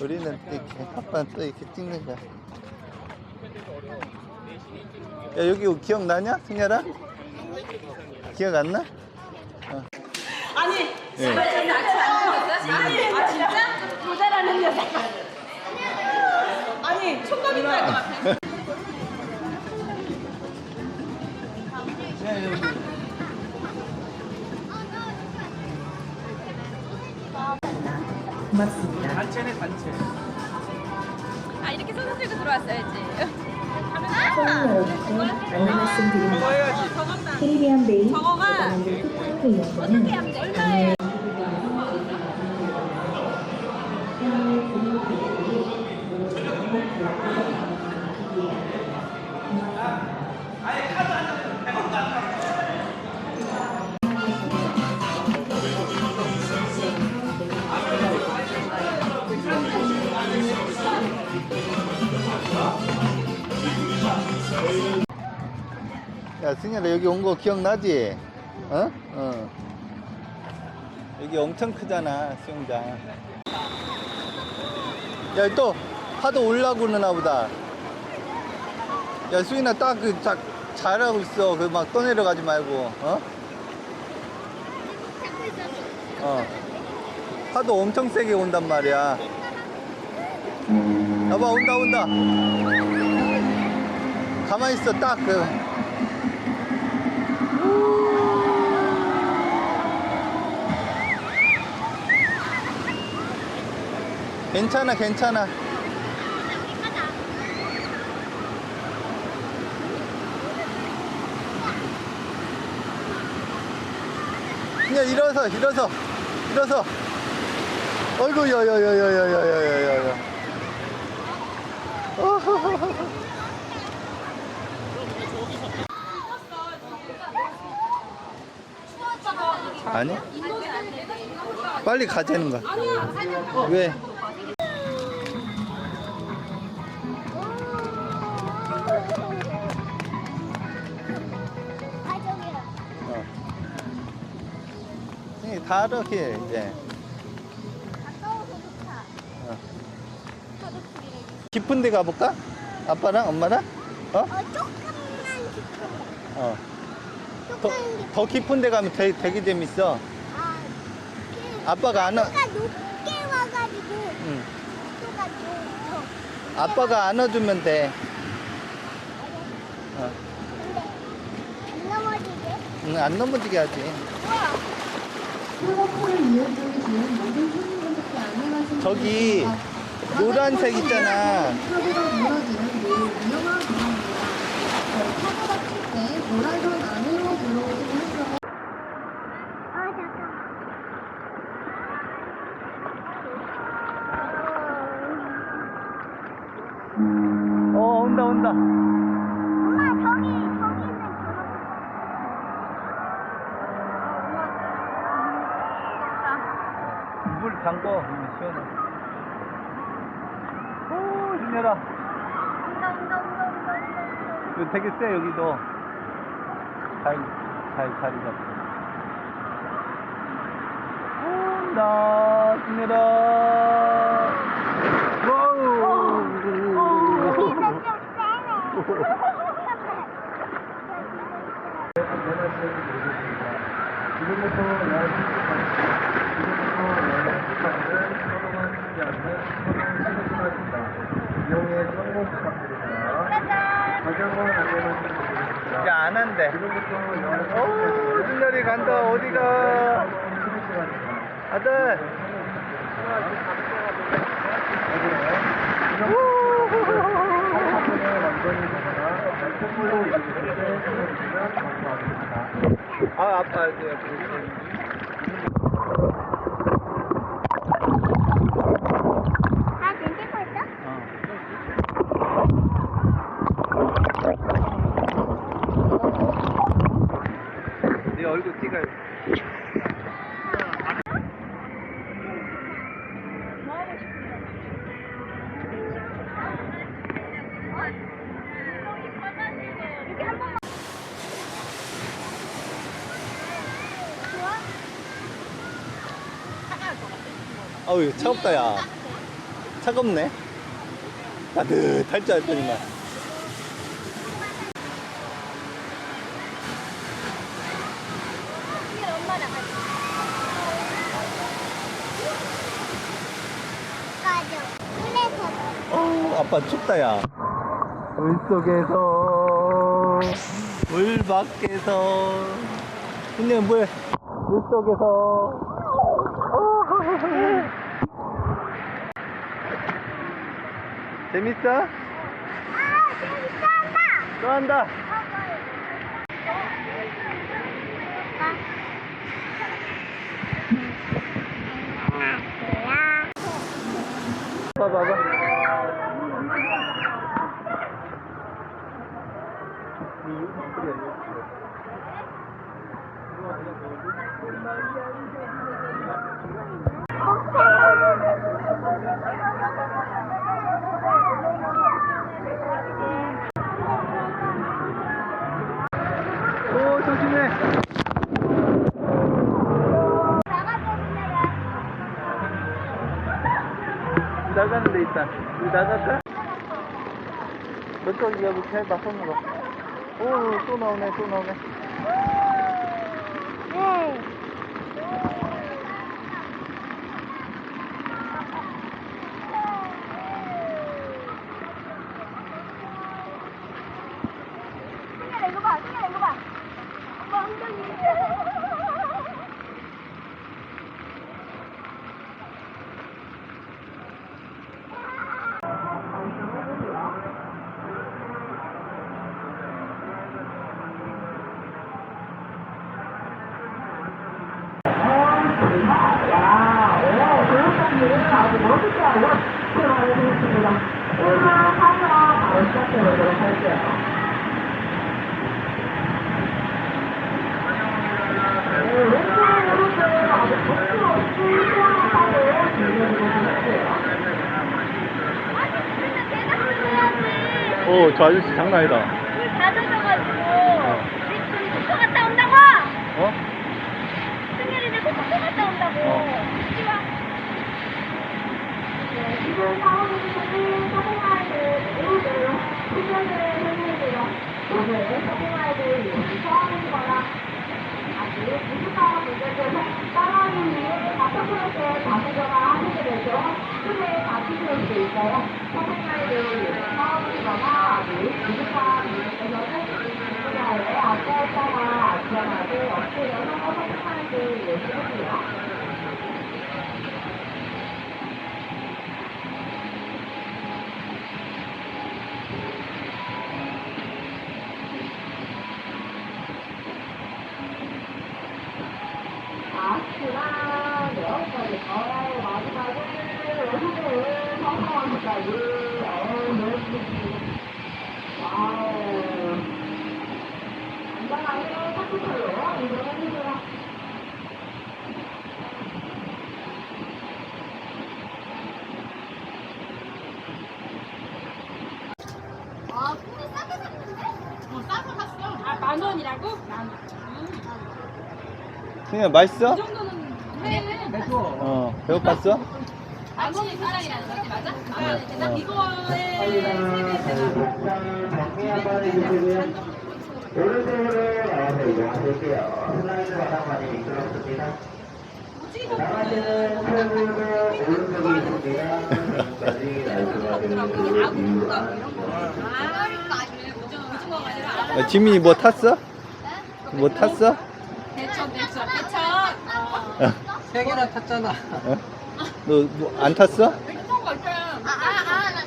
우리는 또 이렇게 아빠는 또 이렇게 찍는 거야. 야 여기 기억나냐 승열아? 기억 안 나? 아니, 예. 아니, 아 진짜? 모자라는 여자. 아니, 총각인 줄 알것 같아. 고맙습니다. 단체네 단체. 아 이렇게 손을 들고 들어왔어야지. 저거 해야지. 캐리비안 베이 저거가 대단한데 특파크 이용권은 얼마에? 야 승열아 여기 온 거 기억나지? 어? 어. 여기 엄청 크잖아 수영장. 야 또 파도 올라고 그러나 보다. 야 수인아 딱 그 잘하고 있어. 그 막 떠내려가지 말고. 어? 어. 파도 엄청 세게 온단 말이야. 여봐 온다 온다. 가만히 있어 딱 그. 괜찮아 괜찮아. 그냥 일어서 일어서 일어서. 어이구 야야야야야야야야 아니 빨리 가자는 거야 왜? 어. 이 다르게 이제 어. 깊은 데 가볼까? 아빠랑 엄마랑? 어? 어, 조금만 깊은 어. 더, 더 깊은 데 가면 되게, 되게 재밌어. 아, 그 아빠가 안 와, 파도가 높게 와가지고 응. 파도가 높어 아빠가 안아주면 돼. 어. 근데 안 넘어지게 응, 안 넘어지게 하지. 이용 모든 안내하신 저기 노란색 있잖아. 파도가 무너지는 시원해. 오, 신열아. 온다 온다 온다 온다 온다 이거 되게 세, 여기도. 잘, 잘 자리 잡고. 온다, 신열아. 간대. 오, 준열이 간다. 어디가? 아들. 아, 아빠, 네. 아? 아우, 차갑다, 야. 차갑네. 따뜻할 줄 알았더니만. 아빠 춥다, 야. 물 속에서, 물 밖에서, 그냥 물, 물 속에서. 재밌어? 아, 재밌다. 또 한다. 야. 봐봐 봐. 오, 조심해. 나가는 데 있다. 우리 나갈까? 저쪽 여기 해봐, 손으로. 오, 또 나오네, 또 나오네. 네. 오, 저 아저씨 장난 아니다. 물다 젖어가지고 우리 둘이 숙소 갔다 온다고. 어? 승현이 내 숙소 갔다 온다고. 어. 같이 와. 지금 상황에서는 서공아이들 모두요. 훈련을 해주세요. 오늘 서공아이들 처음이거나 아직 부족한 문제들 따라하기 위해 다섯 번째 다수저가 하시게 되죠. 크게 다치실 수 있어요. 서공아이들 처음이거나 아직 부족한 문제에서는 분야에 앞서다가 안전하게 없애려는 서공아이들 예시입니다. 아스나 여기까지 가요 마지막에 여기를 성공하기까지 와우 안전하게 탁구철로 이동해주세요 아 근데 싸게 샀는데? 어 싸게 샀어 아 만 원이라고? 만 원. 승현 맛있어? 이 정도는 해. 어, 배고팠어? 아침에 사장이라는 거지 맞아? 아, 네. 대단 어. 이거에. 오른쪽으로 나와서 이동하실게요. 슬라이드 바닥만이 미끄럽습니다. 나가시는 철문도 오른쪽에 있습니다. 지금까지 날씨가 아, 야, 지민이 뭐 탔어? 뭐 탔어? 대천, 대천, 대천. 세 개나 탔잖아. 너안 탔어? 맥주 아, 아, 아, 아,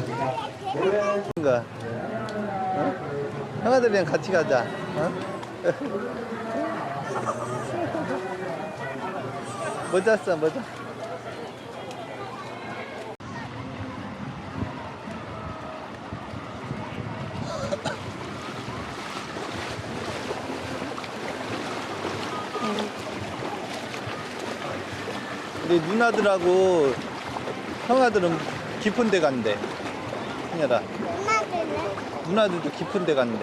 습니까? 원래 뭔가 어? 형아들이랑 같이 가자. 어? 뭐 잤어, 뭐 잤어? 근데 누나들하고 형아들은 깊은 데 간대. 승열아. 누나들도 깊은 데 갔는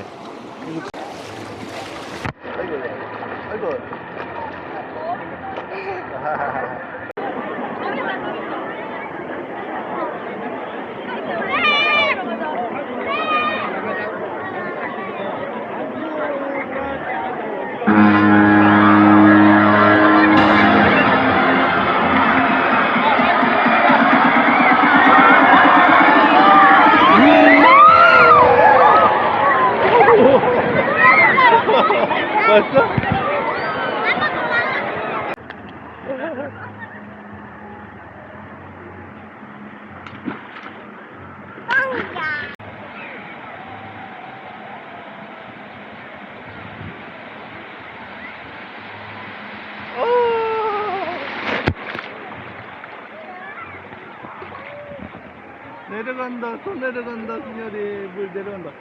내려간다, 손 내려간다, 승열이. 물 내려간다.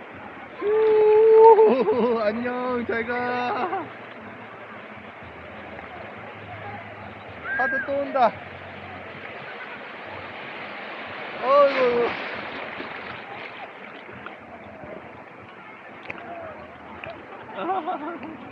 오, 안녕, 잘 가. 파도 또 온다. 어이구. 먹어?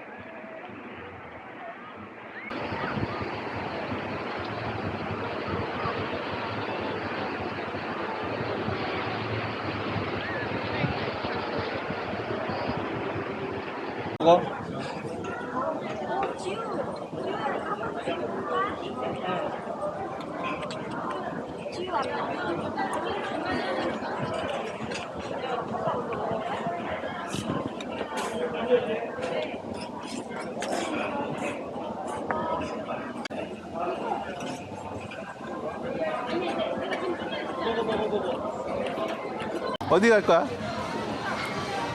어디 갈 거야?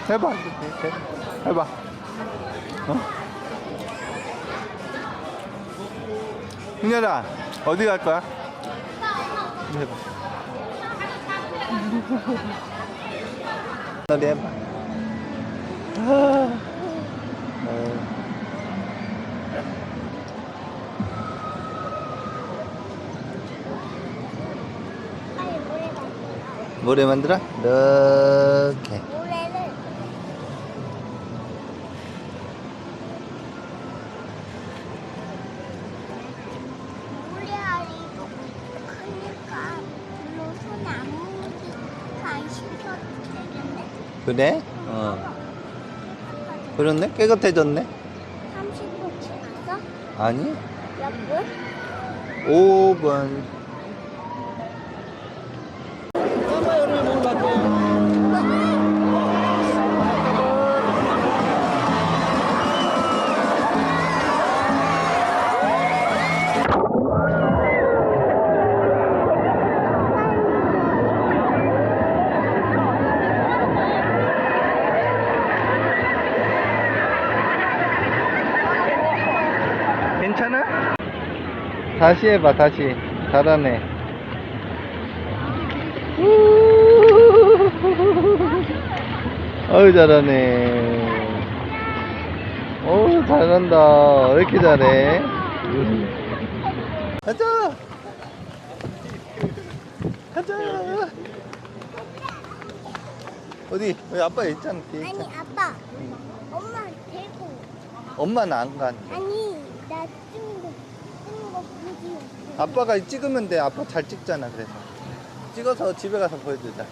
해봐. 해봐. 어? 흥렬아, 어디 갈 거야? 해봐. 너도 해봐. 아, 그래? 어. 그렇네? 깨끗해졌네? 30분 지났어? 아니, 몇 분? 5분. 다시 해봐, 다시. 잘하네. 어우, 잘하네. 어우, 잘한다. 왜 이렇게 잘해? 가자! 가자! 어디? 왜 아빠 있잖아, 뒤에 아니 있잖아. 아빠 엄마 데리고 엄마는 안 가. 아니 나 보지 아빠가 찍으면 돼. 아빠 잘 찍잖아. 그래서 찍어서 집에 가서 보여주자.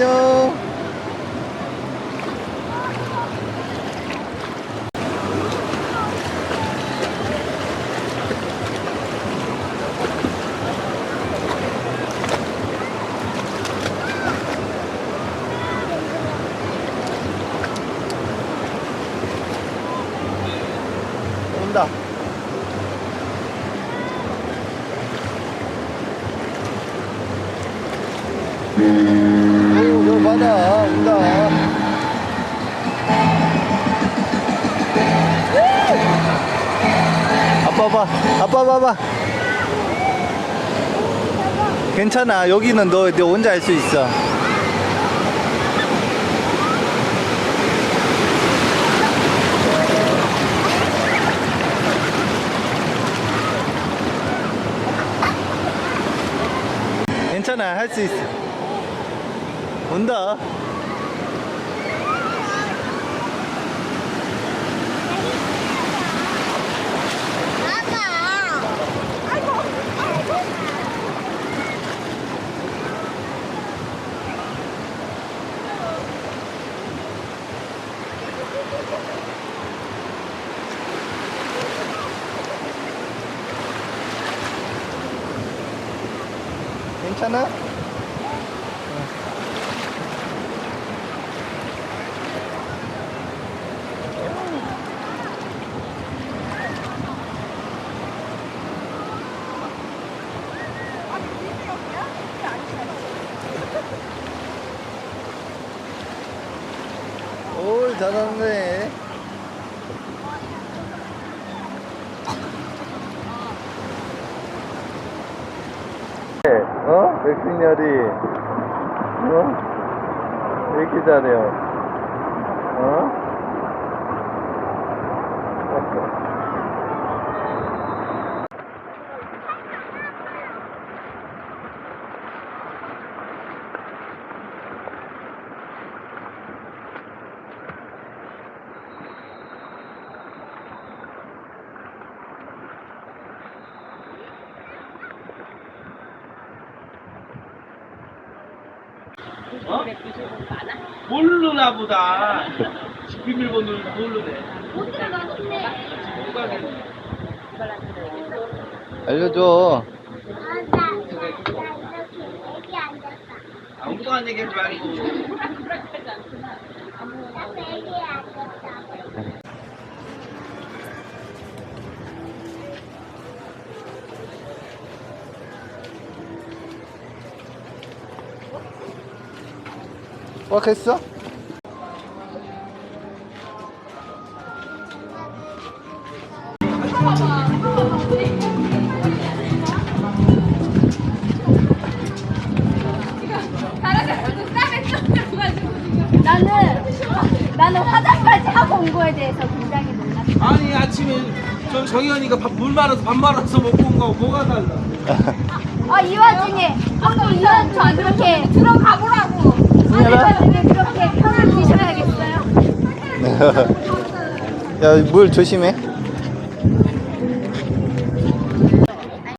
안녕. 아빠 봐, 아빠 봐봐. 괜찮아. 여기는 너, 너 혼자 할 수 있어. 괜찮아. 할 수 있어. 온다. 괜찮아? 오, 잘하네. 어? 백승열이, 어? 왜 이렇게 잘해요? 어? 어? 모르나 보다. 비밀번호를 모르네. 못 가겠네. 알려줘. 엉뚱한 얘기 하지 말고. 꽉 했어? 나는 나는 화장까지 하고 온 거에 대해서 굉장히 놀랐어. 아니 아침에 저 정현이가 밥, 물 말아서 밥 말아서 먹고 온 거하고 뭐가 달라? 아이 와중에 한번 이 와중에 그렇게 들어가 보라고. 그렇게 편을 드셔야겠어요. 야, 물 조심해.